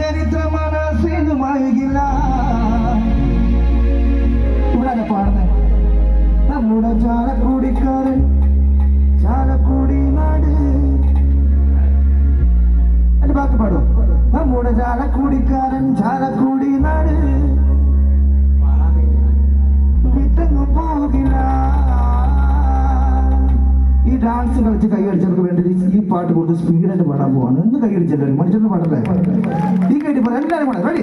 ചരിത്രമാണ് സിനിമയില്ല ഇവിടെ പാടുന്നത് നമ്മുടെ ചാലക്കുടിക്കാരൻ ചാലക്കുടി നാട്. എന്റെ ബാക്കി പാടും നമ്മുടെ ചാലക്കുടിക്കാരൻ ചാലക്കുടി നാട്. വിട്ടങ്ങും പോകില്ല. ഈ ഡാൻസ് കളിച്ച് കൈയടിച്ചവർക്ക് വേണ്ടി പാട്ട് കൊടുത്ത് സ്പീഡായിട്ട് പാടാൻ പോവാണ്. ഇന്ന് കൈ അടിച്ചല്ലോ മനുഷ്യന്റെ പാടല്ലേ? ഈ കൈ എല്ലാവരും പാടാം. Ready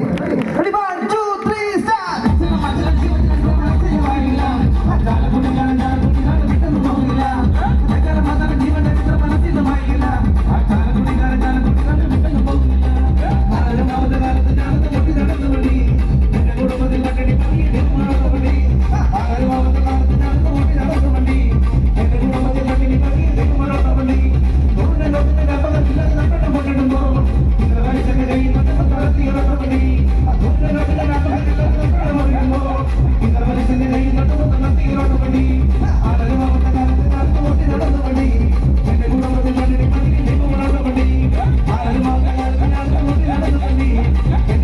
Thank you.